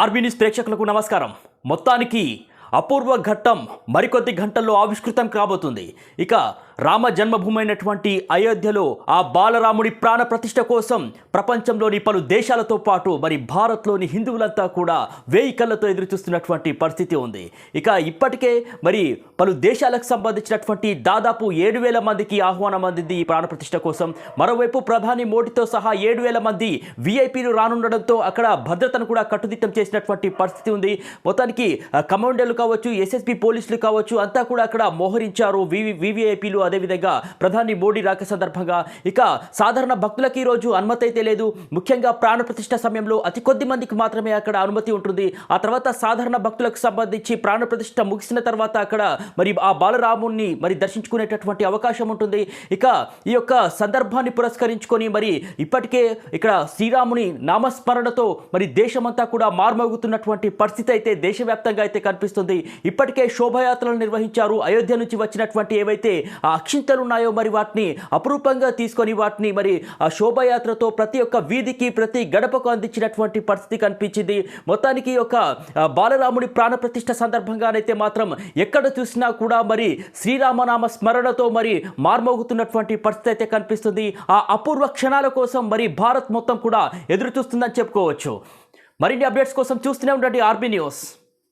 RB news ప్రేక్షకులకు నమస్కారం. మొత్తానికి అపూర్వ ఘట్టం మరికొద్ది గంటల్లో ఆవిష్కృతం కాబోతుంది. ఇక రామ జన్మభూమి అయినటువంటి అయోధ్యలో ఆ బాలరాముడి ప్రాణ ప్రతిష్ట కోసం ప్రపంచంలోని పలు దేశాలతో పాటు మరి భారత్లోని హిందువులంతా కూడా వేయి కళ్ళతో ఎదురుచూస్తున్నటువంటి పరిస్థితి ఉంది. ఇక ఇప్పటికే మరి పలు దేశాలకు సంబంధించినటువంటి దాదాపు ఏడు వేల మందికి ఆహ్వానం అందింది ఈ ప్రాణప్రతిష్ఠ కోసం. మరోవైపు ప్రధాని మోడీతో సహా ఏడు వేల మంది వీఐపీలు రానుండడంతో అక్కడ భద్రతను కూడా కట్టుదిట్టం చేసినటువంటి పరిస్థితి ఉంది. మొత్తానికి కమాండర్లు కమాండోలు కావచ్చు ఎస్ఎస్పి పోలీసులు కావచ్చు అంతా కూడా అక్కడ మోహరించారు వివిఐపీలు అదేవిధంగా ప్రధాని మోడీ రాక సందర్భంగా ఇక సాధారణ భక్తులకి ఈరోజు రోజు అనుమతి అయితే లేదు. ముఖ్యంగా ప్రాణప్రతిష్ఠ సమయంలో అతి కొద్ది మందికి మాత్రమే అక్కడ అనుమతి ఉంటుంది. ఆ తర్వాత సాధారణ భక్తులకు సంబంధించి ప్రాణప్రతిష్ఠ ముగిసిన తర్వాత అక్కడ మరి ఆ బాలరాముణ్ణి మరి దర్శించుకునేటటువంటి అవకాశం ఉంటుంది. ఇక ఈ యొక్క సందర్భాన్ని పురస్కరించుకొని మరి ఇప్పటికే ఇక్కడ శ్రీరాముని నామస్మరణతో మరి దేశమంతా కూడా మార్మోగుతున్నటువంటి పరిస్థితి అయితే దేశవ్యాప్తంగా అయితే కనిపిస్తుంది. ఇప్పటికే శోభయాత్రలు నిర్వహించారు. అయోధ్య నుంచి వచ్చినటువంటి ఏవైతే ఆ అక్షింతలు ఉన్నాయో మరి వాటిని అపురూపంగా తీసుకొని వాటిని మరి ఆ శోభయాత్రతో ప్రతి ఒక్క వీధికి ప్రతి గడపకు అందించినటువంటి పరిస్థితి కనిపించింది. మొత్తానికి ఈ యొక్క బాలరాముడి ప్రాణ ప్రతిష్ట సందర్భంగానైతే మాత్రం ఎక్కడ చూసి చేసినా కూడా మరి శ్రీరామనామ స్మరణతో మరి మార్మోగుతున్నటువంటి పరిస్థితి అయితే కనిపిస్తుంది. ఆ అపూర్వ క్షణాల కోసం మరి భారత్ మొత్తం కూడా ఎదురు చూస్తుందని చెప్పుకోవచ్చు. మరిన్ని అప్డేట్స్ కోసం చూస్తూనే ఉండండి ఆర్బీ న్యూస్.